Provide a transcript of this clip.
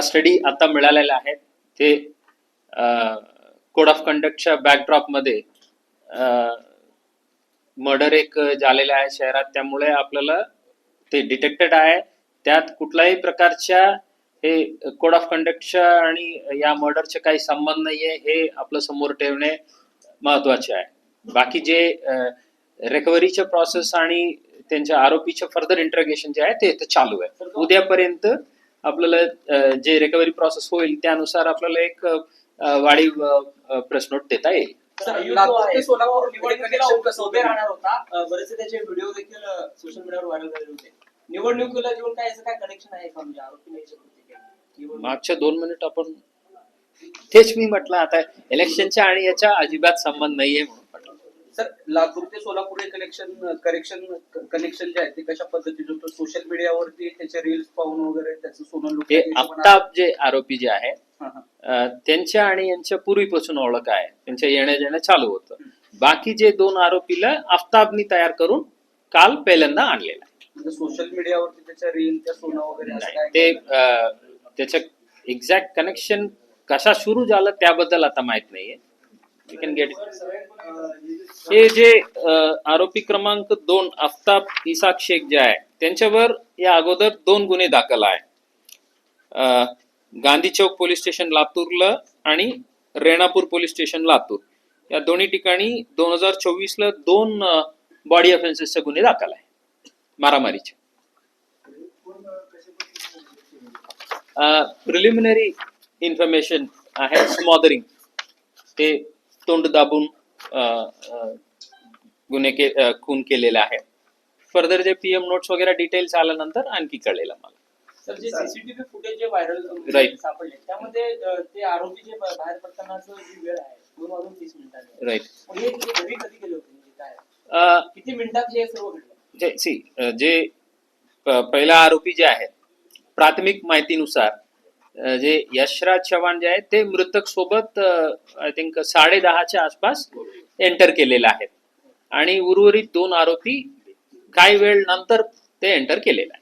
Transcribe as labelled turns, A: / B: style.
A: Custody आता मिळालेल्या आहेत ते कोड ऑफ कंडक्टच्या बॅकड्रॉपमध्ये मर्डर एक झालेला आहे शहरात. त्यामुळे आपल्याला ते डिटेक्टेड आहे. त्यात कुठल्याही प्रकारच्या हे कोड ऑफ कंडक्टच्या आणि या मर्डरचे काही संबंध नाहीये हे आपलं समोर ठेवणे महत्त्वाचे आहे. बाकी जे रिकव्हरीचे प्रोसेस आणि त्यांच्या आरोपीचे फर्दर इंटरोगेशन जे आहे ते चालू आहे. उद्यापर्यंत आपल्याला जे रिकव्हरी प्रोसेस होईल त्यानुसार आपल्याला एक वाढीव प्रेस नोट देता येईल.
B: बरेचसे त्याचे व्हिडिओ देखील सोशल मीडियावर व्हायरल झाले होते. निवडणुकीला घेऊन काय याचं काय कनेक्शन आहे म्हणजे
A: मागच्या दोन मिनिट आपण तेच मी म्हटलं आता इलेक्शनच्या आणि याच्या अजिबात संबंध नाहीये म्हणून.
C: सर लातूर ते सोलापूर कनेक्शन करेक्शन कनेक्शन जे आहे ते कशा पद्धतीचं होतं? सोशल मीडियावरती त्याचे रील्स पाहून वगैरे त्याचं सोनं
A: हे
C: लुटण्याचे पण-
A: आफताब जे आरोपी जे आहे
C: हा, हा.
A: अ, त्यांच्या आणि यांच्या पूर्वीपासून ओळख आहे. त्यांच्या येण्या जाणं चालू होतं. बाकी जे दोन आरोपीला आफताबनी तयार करून काल पहिल्यांदा आणलेला आहे.
C: म्हणजे सोशल मीडियावरती त्याच्या रील त्या सोनं वगैरे असं
A: नाही,
C: काय
A: ते अ, त्याचं एक्झॅक्ट कनेक्शन कशा सुरू झालं त्याबद्दल आता माहीत नाहीये. यू कॅन गेट हे जे आरोपी क्रमांक दोन आफताब इसाक शेख जे आहे त्यांच्यावर या अगोदर दोन गुन्हे दाखल आहे गांधी चौक पोलीस स्टेशन लातूरला आणि रेणापूर पोलीस स्टेशन लातूर. या दोन्ही ठिकाणी दोन हजार चोवीस ला दोन बॉडी ऑफेन्सेसचे गुन्हे दाखल आहे मारामारीचे. प्रिलिमिनरी इन्फॉर्मेशन आहे स्मॉदरिंग ते तोंड दाबून गुन्हे के खून केलेले आहे. फर्दर जे पीएम नोट्स वगैरे डिटेल्स आल्यानंतर आणखी कळेल आम्हाला.
B: सर जे सीसीटीव्ही फुटेज जे व्हायरल. सापडले. त्यामध्ये ते आरोपी जे बाहेर पडतानाचं जी वेळ आहे दोन वाजून तीस मिनिटांनी.
A: राईट
B: मग हे ते घरी कधी गेले होते म्हणजे काय? किती मिनिटात हे सर्व घडलं?
A: जे पहिला आरोपी जे आहे प्राथमिक माहितीनुसार जे यशराज चव्हाण जे आहेत ते मृतक सोबत आय थिंक साडे दहाच्या आसपास एंटर केलेले आहेत आणि उर्वरित दोन आरोपी काही वेळ नंतर ते एंटर केलेले आहे.